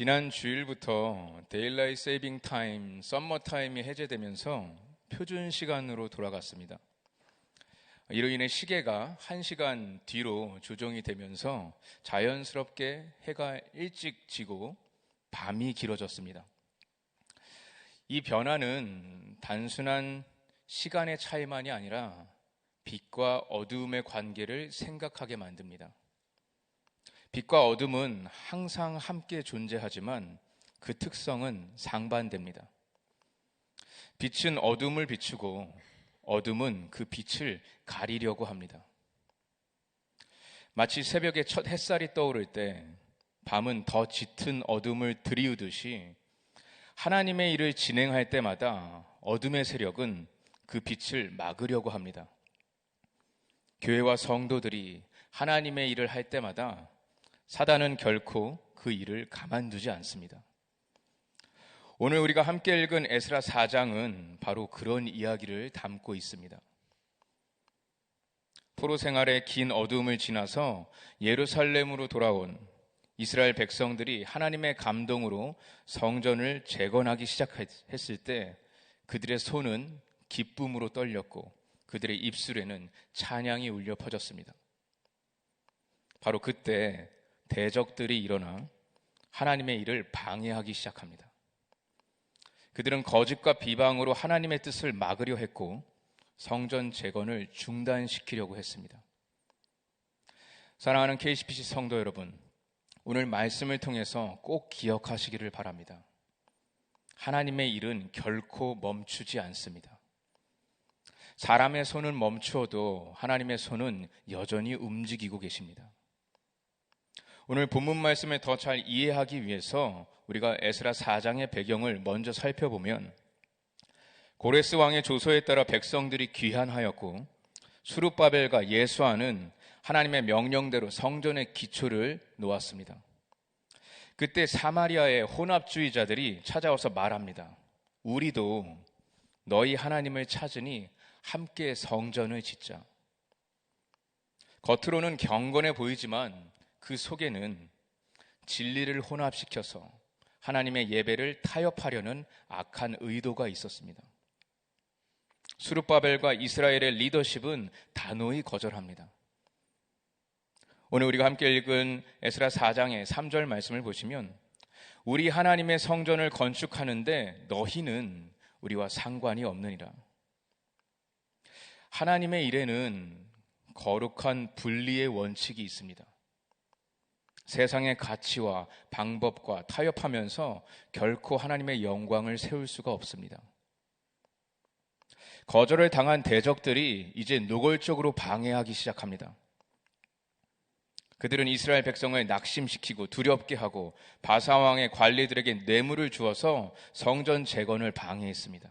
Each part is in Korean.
지난 주일부터 데일라이 세이빙 타임, 썸머 타임이 해제되면서 표준 시간으로 돌아갔습니다. 이로 인해 시계가 1시간 뒤로 조정이 되면서 자연스럽게 해가 일찍 지고 밤이 길어졌습니다. 이 변화는 단순한 시간의 차이만이 아니라 빛과 어두움의 관계를 생각하게 만듭니다. 빛과 어둠은 항상 함께 존재하지만 그 특성은 상반됩니다. 빛은 어둠을 비추고 어둠은 그 빛을 가리려고 합니다. 마치 새벽에 첫 햇살이 떠오를 때 밤은 더 짙은 어둠을 들이우듯이 하나님의 일을 진행할 때마다 어둠의 세력은 그 빛을 막으려고 합니다. 교회와 성도들이 하나님의 일을 할 때마다 사단은 결코 그 일을 가만두지 않습니다. 오늘 우리가 함께 읽은 에스라 4장은 바로 그런 이야기를 담고 있습니다. 포로 생활의 긴 어둠을 지나서 예루살렘으로 돌아온 이스라엘 백성들이 하나님의 감동으로 성전을 재건하기 시작했을 때 그들의 손은 기쁨으로 떨렸고 그들의 입술에는 찬양이 울려 퍼졌습니다. 바로 그때 대적들이 일어나 하나님의 일을 방해하기 시작합니다. 그들은 거짓과 비방으로 하나님의 뜻을 막으려 했고 성전 재건을 중단시키려고 했습니다. 사랑하는 KCPC 성도 여러분, 오늘 말씀을 통해서 꼭 기억하시기를 바랍니다. 하나님의 일은 결코 멈추지 않습니다. 사람의 손은 멈추어도 하나님의 손은 여전히 움직이고 계십니다. 오늘 본문 말씀을 더 잘 이해하기 위해서 우리가 에스라 4장의 배경을 먼저 살펴보면 고레스 왕의 조서에 따라 백성들이 귀환하였고 수룹바벨과 예수아는 하나님의 명령대로 성전의 기초를 놓았습니다. 그때 사마리아의 혼합주의자들이 찾아와서 말합니다. 우리도 너희 하나님을 찾으니 함께 성전을 짓자. 겉으로는 경건해 보이지만 그 속에는 진리를 혼합시켜서 하나님의 예배를 타협하려는 악한 의도가 있었습니다. 수르바벨과 이스라엘의 리더십은 단호히 거절합니다. 오늘 우리가 함께 읽은 에스라 4장의 3절 말씀을 보시면 우리 하나님의 성전을 건축하는데 너희는 우리와 상관이 없느니라. 하나님의 일에는 거룩한 분리의 원칙이 있습니다. 세상의 가치와 방법과 타협하면서 결코 하나님의 영광을 세울 수가 없습니다. 거절을 당한 대적들이 이제 노골적으로 방해하기 시작합니다. 그들은 이스라엘 백성을 낙심시키고 두렵게 하고 바사왕의 관리들에게 뇌물을 주어서 성전 재건을 방해했습니다.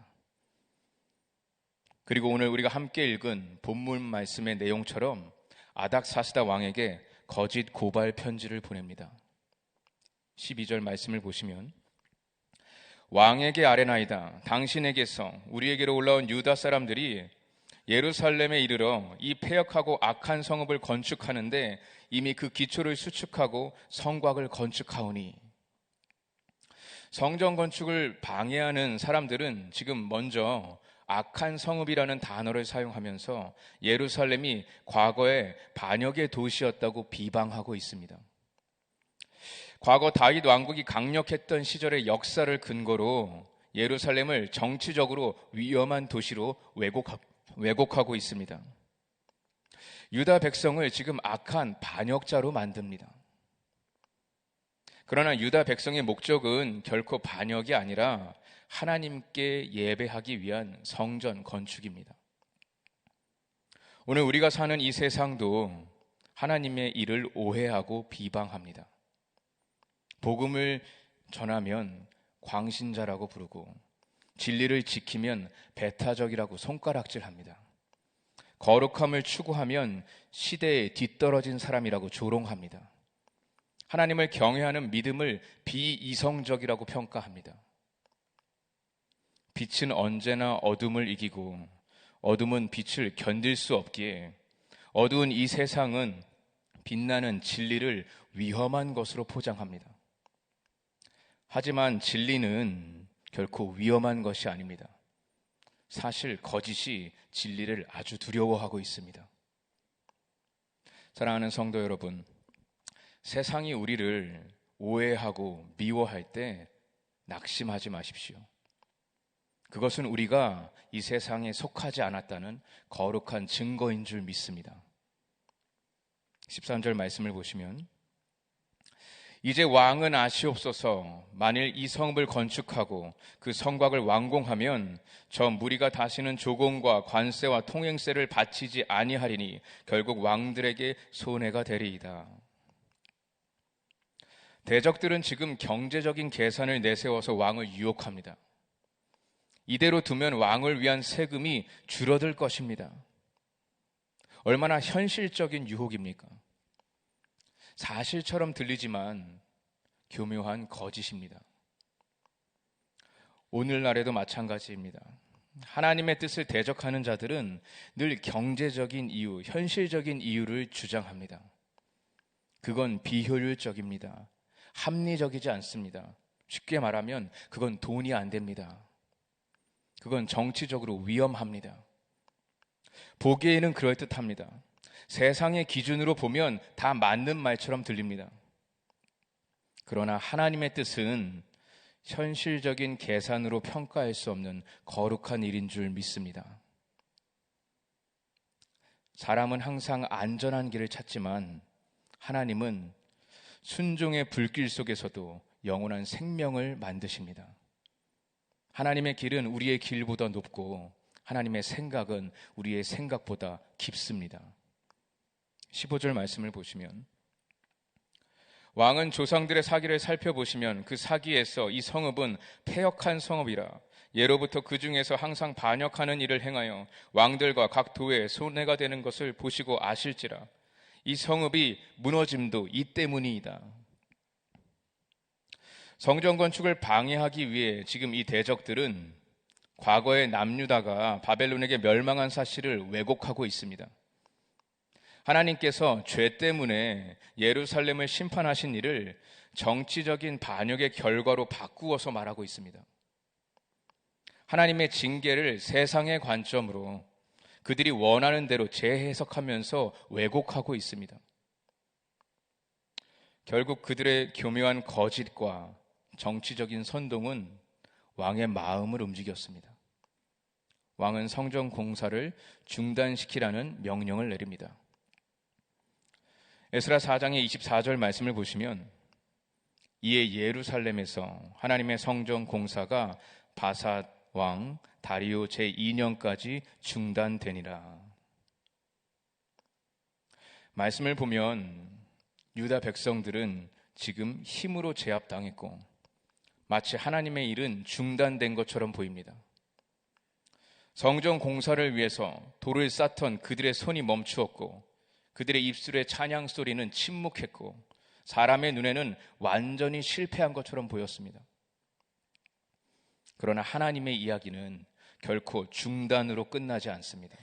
그리고 오늘 우리가 함께 읽은 본문 말씀의 내용처럼 아닥사스다 왕에게 거짓 고발 편지를 보냅니다. 12절 말씀을 보시면 왕에게 아뢰나이다. 당신에게서 우리에게로 올라온 유다 사람들이 예루살렘에 이르러 이 폐역하고 악한 성읍을 건축하는데 이미 그 기초를 수축하고 성곽을 건축하오니 성전 건축을 방해하는 사람들은 지금 먼저 악한 성읍이라는 단어를 사용하면서 예루살렘이 과거에 반역의 도시였다고 비방하고 있습니다. 과거 다윗 왕국이 강력했던 시절의 역사를 근거로 예루살렘을 정치적으로 위험한 도시로 왜곡하, 고 있습니다. 유다 백성을 지금 악한 반역자로 만듭니다. 그러나 유다 백성의 목적은 결코 반역이 아니라 하나님께 예배하기 위한 성전 건축입니다. 오늘 우리가 사는 이 세상도 하나님의 일을 오해하고 비방합니다. 복음을 전하면 광신자라고 부르고 진리를 지키면 배타적이라고 손가락질합니다. 거룩함을 추구하면 시대에 뒤떨어진 사람이라고 조롱합니다. 하나님을 경외하는 믿음을 비이성적이라고 평가합니다. 빛은 언제나 어둠을 이기고 어둠은 빛을 견딜 수 없기에 어두운 이 세상은 빛나는 진리를 위험한 것으로 포장합니다. 하지만 진리는 결코 위험한 것이 아닙니다. 사실 거짓이 진리를 아주 두려워하고 있습니다. 사랑하는 성도 여러분, 세상이 우리를 오해하고 미워할 때 낙심하지 마십시오. 그것은 우리가 이 세상에 속하지 않았다는 거룩한 증거인 줄 믿습니다. 13절 말씀을 보시면 이제 왕은 아시옵소서 만일 이 성읍을 건축하고 그 성곽을 완공하면 저 무리가 다시는 조공과 관세와 통행세를 바치지 아니하리니 결국 왕들에게 손해가 되리이다. 대적들은 지금 경제적인 계산을 내세워서 왕을 유혹합니다. 이대로 두면 왕을 위한 세금이 줄어들 것입니다. 얼마나 현실적인 유혹입니까? 사실처럼 들리지만 교묘한 거짓입니다. 오늘날에도 마찬가지입니다. 하나님의 뜻을 대적하는 자들은 늘 경제적인 이유, 현실적인 이유를 주장합니다. 그건 비효율적입니다. 합리적이지 않습니다. 쉽게 말하면 그건 돈이 안 됩니다. 그건 정치적으로 위험합니다. 보기에는 그럴듯합니다. 세상의 기준으로 보면 다 맞는 말처럼 들립니다. 그러나 하나님의 뜻은 현실적인 계산으로 평가할 수 없는 거룩한 일인 줄 믿습니다. 사람은 항상 안전한 길을 찾지만 하나님은 순종의 불길 속에서도 영원한 생명을 만드십니다. 하나님의 길은 우리의 길보다 높고 하나님의 생각은 우리의 생각보다 깊습니다. 15절 말씀을 보시면 왕은 조상들의 사기를 살펴보시면 그 사기에서 이 성읍은 폐역한 성읍이라 예로부터 그 중에서 항상 반역하는 일을 행하여 왕들과 각 도에 손해가 되는 것을 보시고 아실지라 이 성읍이 무너짐도 이 때문이다. 성전 건축을 방해하기 위해 지금 이 대적들은 과거의 남유다가 바벨론에게 멸망한 사실을 왜곡하고 있습니다. 하나님께서 죄 때문에 예루살렘을 심판하신 일을 정치적인 반역의 결과로 바꾸어서 말하고 있습니다. 하나님의 징계를 세상의 관점으로 그들이 원하는 대로 재해석하면서 왜곡하고 있습니다. 결국 그들의 교묘한 거짓과 정치적인 선동은 왕의 마음을 움직였습니다. 왕은 성전 공사를 중단시키라는 명령을 내립니다. 에스라 4장의 24절 말씀을 보시면 이에 예루살렘에서 하나님의 성전 공사가 바사 왕 다리오 제2년까지 중단되니라. 말씀을 보면 유다 백성들은 지금 힘으로 제압당했고 마치 하나님의 일은 중단된 것처럼 보입니다. 성전 공사를 위해서 돌을 쌓던 그들의 손이 멈추었고 그들의 입술의 찬양 소리는 침묵했고 사람의 눈에는 완전히 실패한 것처럼 보였습니다. 그러나 하나님의 이야기는 결코 중단으로 끝나지 않습니다.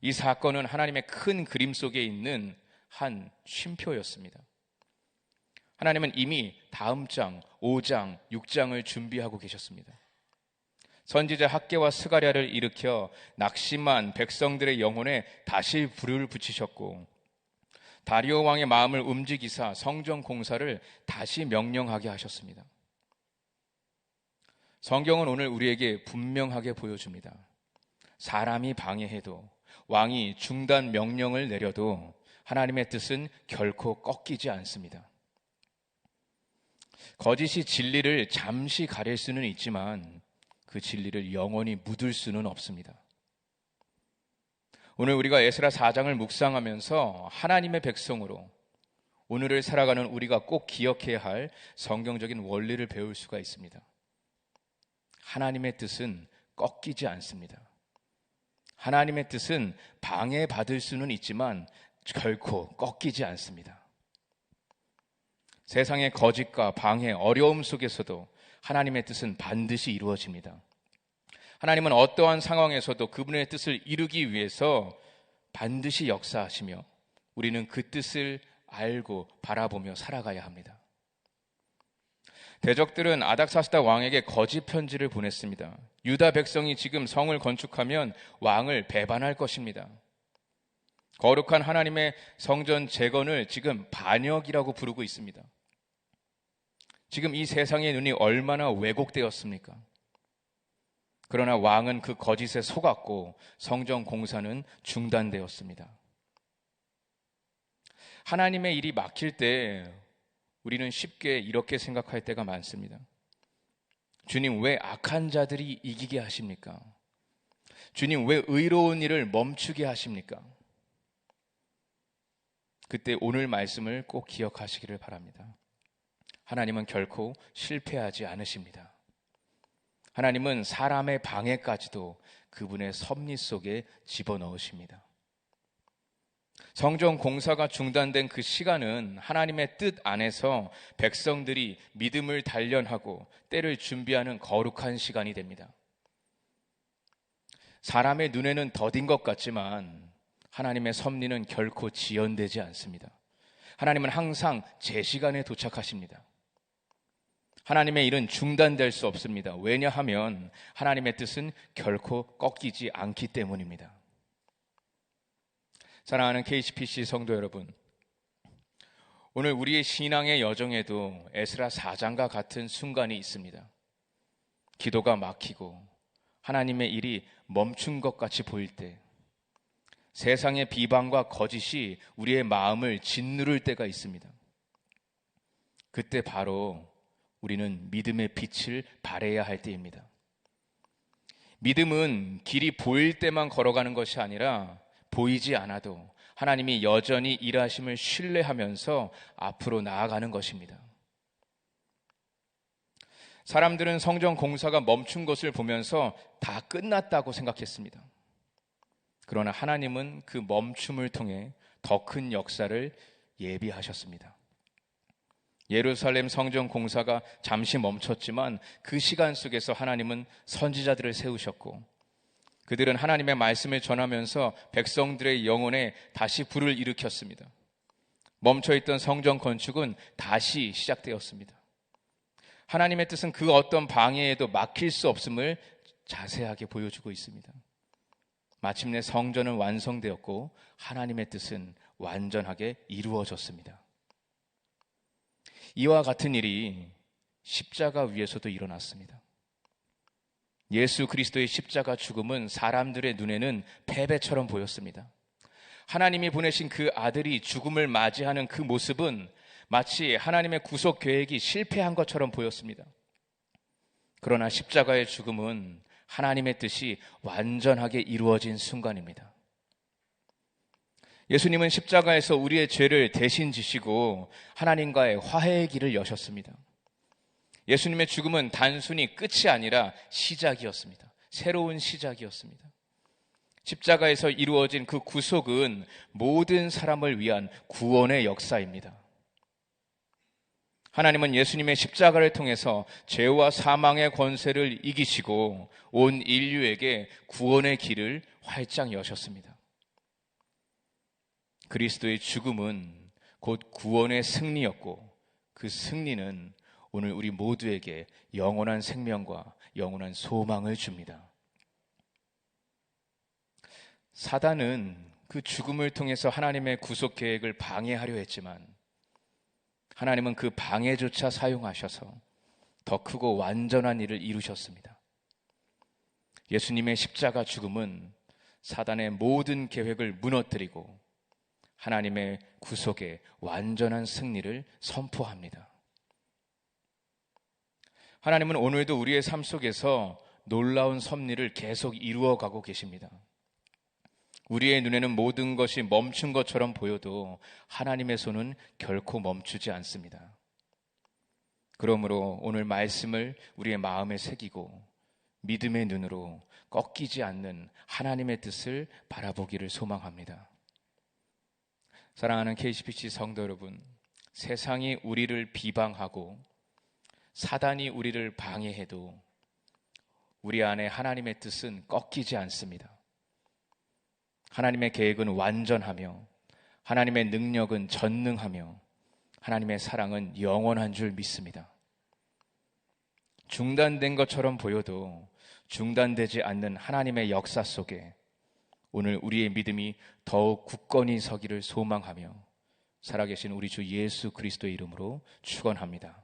이 사건은 하나님의 큰 그림 속에 있는 한 쉼표였습니다. 하나님은 이미 다음 장, 5장, 6장을 준비하고 계셨습니다. 선지자 학계와 스가랴를 일으켜 낙심한 백성들의 영혼에 다시 불을 붙이셨고 다리오 왕의 마음을 움직이사 성전 공사를 다시 명령하게 하셨습니다. 성경은 오늘 우리에게 분명하게 보여줍니다. 사람이 방해해도 왕이 중단 명령을 내려도 하나님의 뜻은 결코 꺾이지 않습니다. 거짓이 진리를 잠시 가릴 수는 있지만 그 진리를 영원히 묻을 수는 없습니다. 오늘 우리가 에스라 4장을 묵상하면서 하나님의 백성으로 오늘을 살아가는 우리가 꼭 기억해야 할 성경적인 원리를 배울 수가 있습니다. 하나님의 뜻은 꺾이지 않습니다. 하나님의 뜻은 방해받을 수는 있지만 결코 꺾이지 않습니다. 세상의 거짓과 방해, 어려움 속에서도 하나님의 뜻은 반드시 이루어집니다. 하나님은 어떠한 상황에서도 그분의 뜻을 이루기 위해서 반드시 역사하시며 우리는 그 뜻을 알고 바라보며 살아가야 합니다. 대적들은 아닥사스다 왕에게 거짓 편지를 보냈습니다. 유다 백성이 지금 성을 건축하면 왕을 배반할 것입니다. 거룩한 하나님의 성전 재건을 지금 반역이라고 부르고 있습니다. 지금 이 세상의 눈이 얼마나 왜곡되었습니까? 그러나 왕은 그 거짓에 속았고 성전 공사는 중단되었습니다. 하나님의 일이 막힐 때 우리는 쉽게 이렇게 생각할 때가 많습니다. 주님, 왜 악한 자들이 이기게 하십니까? 주님, 왜 의로운 일을 멈추게 하십니까? 그때 오늘 말씀을 꼭 기억하시기를 바랍니다. 하나님은 결코 실패하지 않으십니다. 하나님은 사람의 방해까지도 그분의 섭리 속에 집어넣으십니다. 성전 공사가 중단된 그 시간은 하나님의 뜻 안에서 백성들이 믿음을 단련하고 때를 준비하는 거룩한 시간이 됩니다. 사람의 눈에는 더딘 것 같지만 하나님의 섭리는 결코 지연되지 않습니다. 하나님은 항상 제 시간에 도착하십니다. 하나님의 일은 중단될 수 없습니다. 왜냐하면 하나님의 뜻은 결코 꺾이지 않기 때문입니다. 사랑하는 KCPC 성도 여러분, 오늘 우리의 신앙의 여정에도 에스라 4장과 같은 순간이 있습니다. 기도가 막히고 하나님의 일이 멈춘 것 같이 보일 때, 세상의 비방과 거짓이 우리의 마음을 짓누를 때가 있습니다. 그때 바로 우리는 믿음의 빛을 발해야 할 때입니다. 믿음은 길이 보일 때만 걸어가는 것이 아니라 보이지 않아도 하나님이 여전히 일하심을 신뢰하면서 앞으로 나아가는 것입니다. 사람들은 성전 공사가 멈춘 것을 보면서 다 끝났다고 생각했습니다. 그러나 하나님은 그 멈춤을 통해 더 큰 역사를 예비하셨습니다. 예루살렘 성전 공사가 잠시 멈췄지만 그 시간 속에서 하나님은 선지자들을 세우셨고 그들은 하나님의 말씀을 전하면서 백성들의 영혼에 다시 불을 일으켰습니다. 멈춰있던 성전 건축은 다시 시작되었습니다. 하나님의 뜻은 그 어떤 방해에도 막힐 수 없음을 자세하게 보여주고 있습니다. 마침내 성전은 완성되었고 하나님의 뜻은 완전하게 이루어졌습니다. 이와 같은 일이 십자가 위에서도 일어났습니다. 예수 그리스도의 십자가 죽음은 사람들의 눈에는 패배처럼 보였습니다. 하나님이 보내신 그 아들이 죽음을 맞이하는 그 모습은 마치 하나님의 구속 계획이 실패한 것처럼 보였습니다. 그러나 십자가의 죽음은 하나님의 뜻이 완전하게 이루어진 순간입니다. 예수님은 십자가에서 우리의 죄를 대신 지시고 하나님과의 화해의 길을 여셨습니다. 예수님의 죽음은 단순히 끝이 아니라 시작이었습니다. 새로운 시작이었습니다. 십자가에서 이루어진 그 구속은 모든 사람을 위한 구원의 역사입니다. 하나님은 예수님의 십자가를 통해서 죄와 사망의 권세를 이기시고 온 인류에게 구원의 길을 활짝 여셨습니다. 그리스도의 죽음은 곧 구원의 승리였고 그 승리는 오늘 우리 모두에게 영원한 생명과 영원한 소망을 줍니다. 사단은 그 죽음을 통해서 하나님의 구속 계획을 방해하려 했지만 하나님은 그 방해조차 사용하셔서 더 크고 완전한 일을 이루셨습니다. 예수님의 십자가 죽음은 사단의 모든 계획을 무너뜨리고 하나님의 구속의 완전한 승리를 선포합니다. 하나님은 오늘도 우리의 삶 속에서 놀라운 섭리를 계속 이루어 가고 계십니다. 우리의 눈에는 모든 것이 멈춘 것처럼 보여도 하나님의 손은 결코 멈추지 않습니다. 그러므로 오늘 말씀을 우리의 마음에 새기고 믿음의 눈으로 꺾이지 않는 하나님의 뜻을 바라보기를 소망합니다. 사랑하는 KCPC 성도 여러분, 세상이 우리를 비방하고 사단이 우리를 방해해도 우리 안에 하나님의 뜻은 꺾이지 않습니다. 하나님의 계획은 완전하며 하나님의 능력은 전능하며 하나님의 사랑은 영원한 줄 믿습니다. 중단된 것처럼 보여도 중단되지 않는 하나님의 역사 속에 오늘 우리의 믿음이 더욱 굳건히 서기를 소망하며 살아계신 우리 주 예수 그리스도의 이름으로 축원합니다.